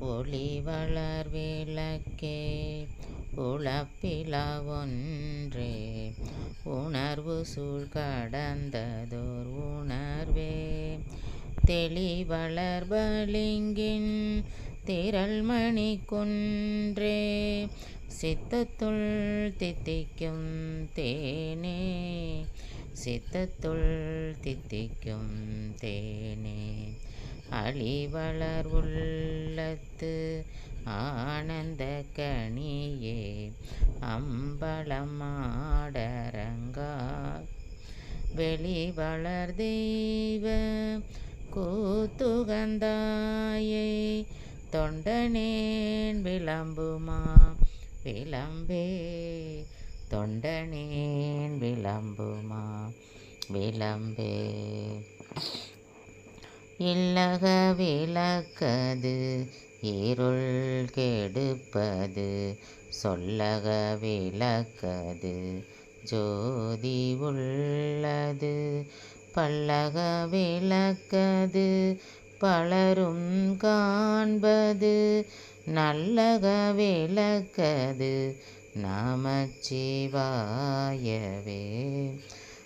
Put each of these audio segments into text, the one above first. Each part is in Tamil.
ஒளி வளர் விளக்கே உழப்பிலா ஒன்றே. உணர்வு சூழ் கடந்ததோர் உணர்வே. தெளிவளர் பலிங்கின் திரள்மணி குன்றே சித்தத்துள் தித்திக்கும் தேனே சித்தத்துள் தித்திக்கும் தேனே. அழிவளர் உள்ளத்து ஆனந்த கனியே அம்பலமாடரங்கா. வெளி வளர் தெய்வ கூத்துகந்தாயை தொண்டனேன் விளம்புமா? விளம்பே தொண்டனேன் விளம்புமா? விளம்பே. இல்லக விளக்கது இருள் கெடுப்பது. சொல்லக விளக்கது ஜோதி உள்ளது. பல்லக விளக்கது பலரும் காண்பது. நல்லக விளக்கது நமச்சிவாயவே.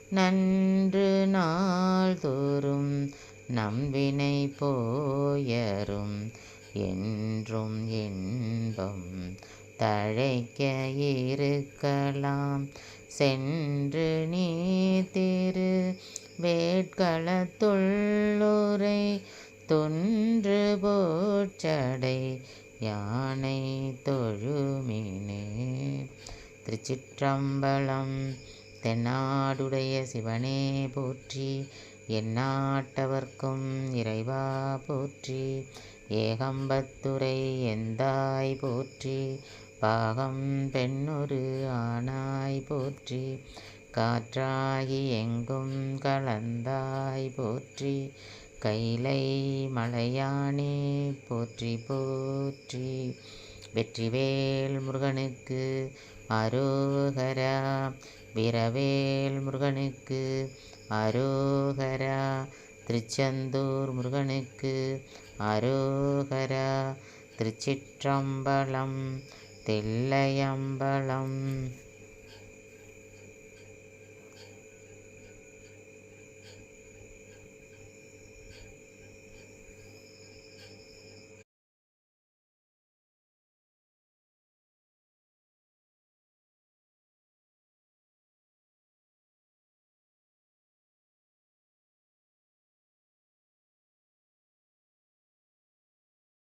நன்று நாள் தோறும் நம்பினை போயரும் என்றும் இன்பம் தழைக்க இருக்கலாம். சென்று நீ திரு வேட்களத்துள்ளோரை தொன்று போற்றடை யானை தொழுமினே திருச்சிற்றம்பலம் தென்னாடுடைய சிவனே போற்றி எந்நாட்டவர்க்கும் இறைவா போற்றி. ஏகம்பத்துரை எந்தாய் போற்றி. பாகம் பெண்ணொரு ஆனாய் போற்றி. காற்றாகி எங்கும் கலந்தாய் போற்றி. கைலை மலையானே போற்றி போற்றி. வெற்றிவேல் முருகனுக்கு அரோகரா. வீரவேல் முருகனுக்கு அரோகரா. திருச்செந்தூர் முருகனுக்கு அரோகரா. திருச்சிற்றம்பலம் தில்லையம்பலம்.